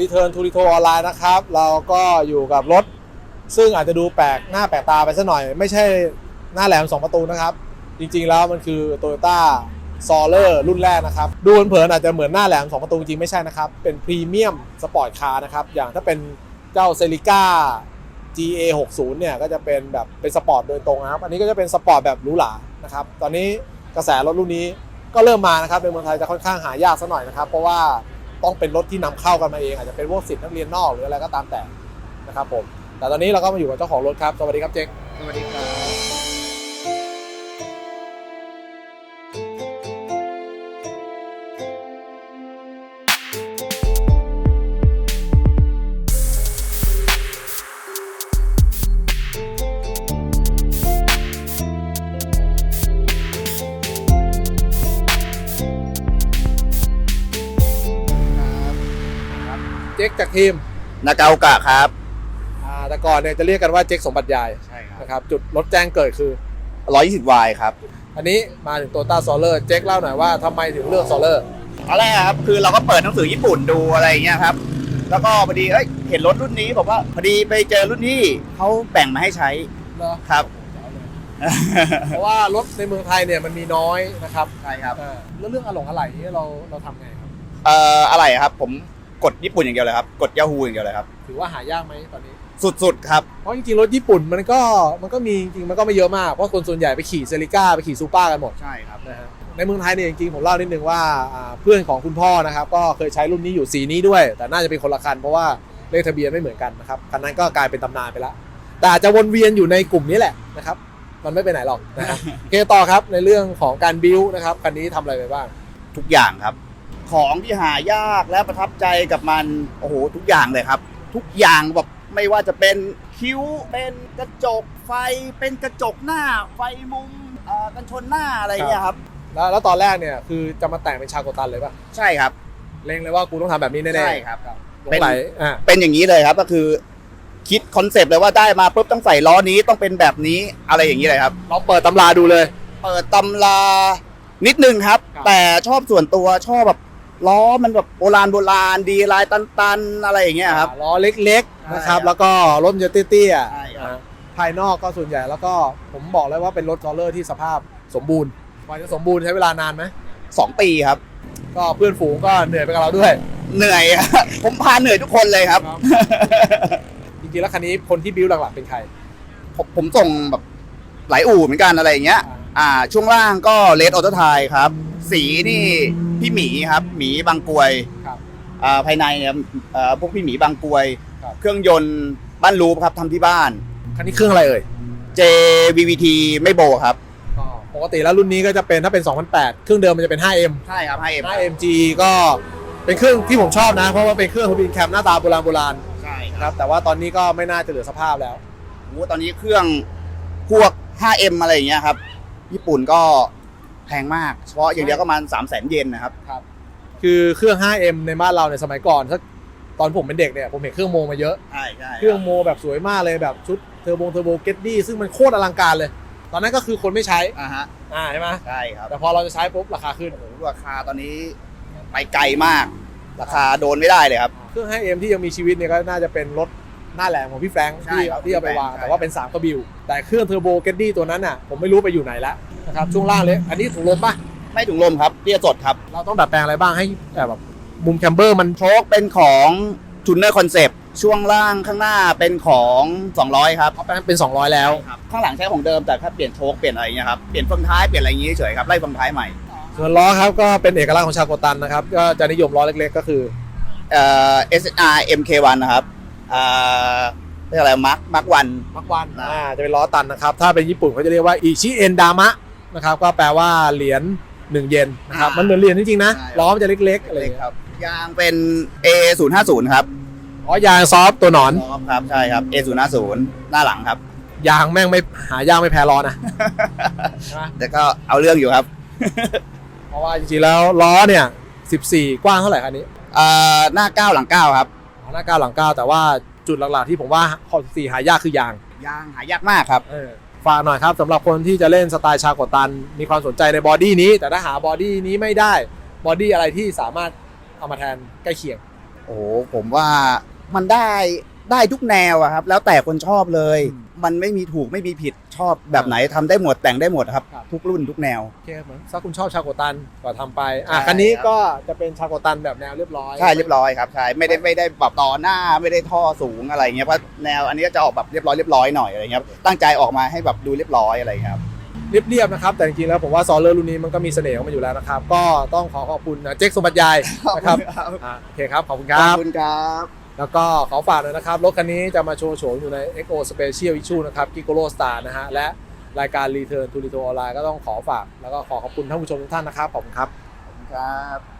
Return to Retro ออนไลน์นะครับ เราก็อยู่กับรถ ซึ่งอาจจะดูแปลกหน้าแปลกตาไปสักหน่อย ไม่ใช่หน้าแหลม 2 ประตูนะครับ จริงๆแล้วมันคือ Toyota s o l e r รุ่นแรกนะครับ ดูเผินๆอาจจะเหมือนหน้าแหลม 2 ประตูจริงไม่ใช่นะครับ เป็นพรีเมียมสปอร์ตคาร์นะครับ อย่างถ้าเป็นเจ้า c e l i c a GA 60เนี่ยก็จะเป็นแบบเป็นสปอร์ตโดยตรงนะครับ อันนี้ก็จะเป็นสปอร์ตแบบหรูหรานะครับ ตอนนี้กระแสรถรุ่นนี้ก็เริ่มมานะครับในเมืองไทยจะค่อนข้างหายากสักหน่อยนะครับ เพราะว่า ต้องเป็นรถที่นำเข้ากันมาเอง อาจจะเป็นพวกสิทธิ์นักเรียนนอกหรืออะไรก็ตามแต่นะครับผมแต่ตอนนี้เราก็มาอยู่กับเจ้าของรถครับ สวัสดีครับเจ๊สวัสดีครับ เจ๊กจากทีมนาเกากะครับอ่าแต่ก่อนเนี่ยจะเรียกกันว่าเจ๊กสมบัติยายใช่ครับนะครับจุดรถแจ้งเกิดคือ 120วายครับ อันนี้มาถึงโตต้าโซเลอร์เจ๊กเล่าหน่อยว่าทำไมถึงเลือกโซเลอร์ ตอนแรกครับคือเราก็เปิดหนังสือญี่ปุ่นดูอะไรอย่างเงี้ยครับ แล้วก็พอดีเอ้ยเห็นรถรุ่นนี้บอกว่าพอดีไปเจอรุ่นที่เขาแบ่งมาให้ใช้เนาะครับ เพราะว่ารถในเมืองไทยเนี่ยมันมีน้อยนะครับใช่ครับ อ่าแล้วเรื่องอะไหล่อะไหล่นี่เราเราทำไงครับ เอ่ออะไรครับผม กดญี่ปุ่นอย่างเดียวเลยครับ กดยาฮูอย่างเดียวเลยครับ ถือว่าหายากไหมตอนนี้ สุดๆครับ เพราะจริงๆรถญี่ปุ่นมันก็มันก็มีจริงๆมันก็ไม่เยอะมาก เพราะคนส่วนใหญ่ไปขี่เซริก้าไปขี่ซูเปอร์กันหมดใช่ครับ นะฮะในเมืองไทยเนี่ยจริงๆผมเล่านิดนึงว่าอ่าเพื่อนของคุณพ่อนะครับก็เคยใช้รุ่นนี้อยู่สีนี้ด้วย แต่น่าจะเป็นคนละคันเพราะว่าเลขทะเบียนไม่เหมือนกันนะครับคันนั้นก็กลายเป็นตำนานไปแล้วแต่อาจจะวนเวียนอยู่ในกลุ่มนี้แหละนะครับมันไม่ไปไหนหรอกนะฮะโอเคต่อครับในเรื่องของการบิวนะครับคันนี้ทำอะไรไปบ้าง ทุกอย่างครับ ของที่หายากและประทับใจกับมันโอ้โหทุกอย่างเลยครับ ทุกอย่างแบบไม่ว่าจะเป็นคิ้วเป็นกระจกไฟเป็นกระจกหน้า ไฟมุมเอ่อกันชนหน้าอะไรอย่างเงี้ยครับแล้วแล้วตอนแรกเนี่ยคือจะมาแต่งเป็นชาโกตันเลยป่ะใช่ครับเล็งเลยว่ากูต้องทำแบบนี้แน่ๆใช่ครับ หลงไหลอ่าเป็นอย่างนี้เลยครับก็คือคิดคอนเซปต์เลยว่าได้มาปุ๊บต้องใส่ล้อนี้ต้องเป็นแบบนี้อะไรอย่างนี้เลยครับ เราเปิดตำราดูเลย เปิดตำรานิดนึงครับ ครับ แต่ชอบส่วนตัวชอบแบบ ล้อมันแบบโบราณโบราณดีลายตันๆอะไรอย่างเงี้ยครับ ล้อเล็กๆนะครับใช่ครับแล้วก็รถมันจะเตี้ยใช่ครับๆอ่าภายนอกก็ส่วนใหญ่แล้วก็ผมบอกเลยว่าเป็นรถซอลเลอร์ที่สภาพสมบูรณ์กว่าจะสมบูรณ์ใช้เวลานานไหมสองปีครับ ก็เพื่อนฝูงก็เหนื่อยไปกับเราด้วย เหนื่อย ผมพาเหนื่อยทุกคนเลยครับ จริงๆแล้วคันนี้คนที่บิวหลักๆเป็นใคร ผมผมส่งแบบหลายอู่เหมือนกันอะไรอย่างเงี้ย อ่าช่วงล่างก็เลดออโตไทยครับ สีนี่พี่หมีครับ หมีบางกรวยครับอ่าภายในเนี่ยเอ่อพวกพี่หมีบางกรวย ครับ เครื่องยนต์บ้านรูปครับทำที่บ้าน คันนี้เครื่องอะไรเอ่ย JVVT ไม่โบครับ ก็ปกติแล้วรุ่นนี้ก็จะเป็นถ้าเป็น 2008 เครื่องเดิมมันจะเป็น 5M ใช่ครับ 5M 5MG ก็เป็นเครื่องที่ผมชอบนะ เพราะว่าเป็นเครื่องทูบินแคมหน้าตาโบราณโบราณใช่นะครับแต่ว่าตอนนี้ก็ไม่น่าจะเหลือสภาพแล้ว โอ้โหตอนนี้เครื่องพวก 5M อะไรอย่างเงี้ยครับ ญี่ปุ่นก็แพงมาก เฉพาะอย่างเดียวก็ประมาณ3 0 0 0 0 0เยนนะครับคือเครื่อง 5M ในบ้านเราในยสมัยก่อนถ้าตอนผมเป็นเด็กเนี่ยผมเห็นเครื่องโมมาเยอะ ใช่ใช่เครื่องโมแบบสวยมากเลยแบบชุดเทอร์โบเทอร์โบเกตดี้ซึ่งมันโคตรอลังการเลย ตอนนั้นก็คือคนไม่ใช้ อ่าฮะ อ่าใช่ไหมใช่ครับ แต่พอเราจะใช้ปุ๊บราคาขึ้น โอ้โหราคาตอนนี้ไปไกลมาก ราคาโดนไม่ได้เลยครับ เครื่อง 5M ที่ยังมีชีวิตเนี่ยก็น่าจะเป็นรถ หน้าแหลมของพี่แฟรงค์ใช่ที่ครับที่เอาไปวาง ใช่ แต่ว่าเป็น 3 กระบิว แต่เครื่องเทอร์โบเกตดี้ตัวนั้นน่ะผมไม่รู้ไปอยู่ไหนแล้วนะครับช่วงล่างเลยอันนี้ถุงลมปะไม่ถุงลมครับเตี้ยสดครับ เราต้องดัดแปลงอะไรบ้างให้แบบมุมแคมเบอร์มัน โชคเป็นของจูเนอร์คอนเซปต์ช่วงล่างข้างหน้าเป็นของ 200 ครับเอาไปเป็น 200 แล้ว ข้างหลังใช้ของเดิมแต่แค่เปลี่ยนโชคเปลี่ยนอะไรอย่างเงี้ยครับ เปลี่ยนเฟืองท้ายเปลี่ยนอะไรอย่างงี้เฉยๆครับไล่เฟืองท้ายใหม่ส่วนล้อครับก็เป็นเอกลักษณ์ของชาวโกตันนะครับก็จะนิยมล้อเล็กๆ ก็คือ เอ่อ SR MK1 นะครับ อ่าเรียกอะไรมาร์คมาร์ควัน มักวันอ่าจะเป็นล้อตันนะครับ ถ้าเป็นญี่ปุ่นเขาจะเรียกว่าอิชิเอนดามะนะครับ ก็แปลว่าเหรียญหนึ่งเยนนะครับ อ่ามัมันเหมือนเหรียญจริงๆนะ ใช่ ล้อมันจะเล็กๆอะไรอเล็ย่ากงเงี้ยครับยางเป็น A050 ครับอ๋อยางซอฟต์ตัวหนอน ครับใช่ครับ A050 หน้าหลังครับ ยางแม่งไม่หายางไม่แพ้ล้อนะใช่ไหมแต่ก็เอาเรื่องอยู่ครับเพราะว่าจริงๆแล้วล้อเนี่ย 14 กว้างเท่าไหร่คันนี้ เอ่อหน้า 9 หลัง 9 ครับอ๋อ หน้าเก้าหลังเก้าแต่ว่าจุดหลักๆที่ผมว่าข้อ14หายากคือยางยางหายากมากครับ เออฝากหน่อยครับสำหรับคนที่จะเล่นสไตล์ชาโกตัน มีความสนใจในบอดี้นี้ แต่ถ้าหาบอดี้นี้ไม่ได้บอดี้อะไรที่สามารถเอามาแทนใกล้เคียง โอ้โหผมว่ามันได้ได้ทุกแนวอะครับ แล้วแต่คนชอบเลย อืม มันไม่มีถูกไม่มีผิดชอบแบบไหนทำได้หมดแต่งได้หมดครับ ครับ ทุกรุ่นทุกแนว โอเคเหมือนถ้าคุณชอบชาโกตันก็ทำไปอะใช่ คันนี้ครับก็จะเป็นชาโกตันแบบแนวเรียบร้อยใช่เรียบร้อยครับใช่ไม่ได้ไม่ได้แบบต่อหน้าไม่ได้ท่อสูงอะไรเงี้ยเพราะแนวอันนี้ก็จะออกแบบเรียบร้อยเรียบร้อยหน่อยอะไรเงี้ยครับตั้งใจออกมาให้แบบดูเรียบร้อยอะไรเงี้ยครับเรียบๆนะครับ แต่จริงๆแล้วผมว่าซอลเลอร์รุ่นนี้มันก็มีเสน่ห์ของมันอยู่แล้วนะครับ ก็ต้องขอขอบคุณนะเจ๊กสมบัติยายนะครับอะโอเคครับ ขอบคุณคขอรับบ คุณครับ แล้วก็ขอฝากเลยนะครับ รถคันนี้จะมาโชว์โฉมอยู่ใน XO Special Issue นะครับ Gigolo Star นะฮะ และรายการ Return to Retro Online ก็ต้องขอฝาก แล้วก็ขอขอบคุณท่านผู้ชมทุกท่านนะครับ ขอบคุณครับ ครับ